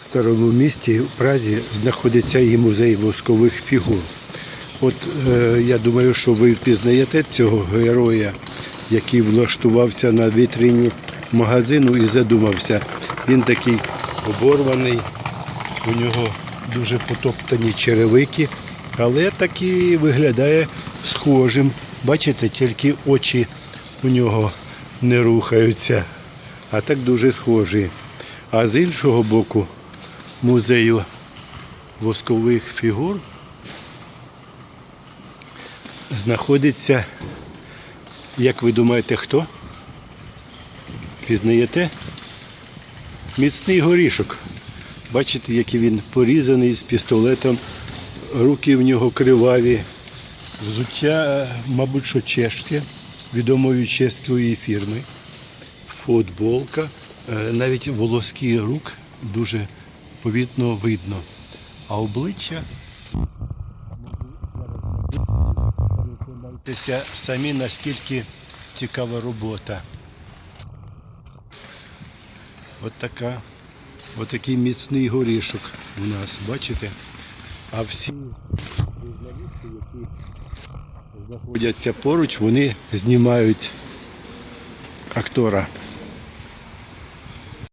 в старому місті в Празі знаходиться і музей воскових фігур. От е, я думаю, що ви впізнаєте цього героя, який влаштувався на вітрині магазину і задумався. Він такий оборваний, у нього дуже потоптані черевики, але таки виглядає схожим. Бачите, тільки очі у нього не рухаються, а так дуже схожі. А з іншого боку музею воскових фігур знаходиться, як ви думаєте, хто? Пізнаєте? Міцний горішок. Бачите, який він порізаний з пістолетом, руки в нього криваві. Взуття, мабуть, що чешське, відомої чеської фірми. Футболка, е, навіть волоски рук дуже повітно видно. А обличчя Дивіться самі наскільки цікава робота. От така, от такий міцний горішок у нас, бачите? А всі які знаходяться поруч, вони знімають актора.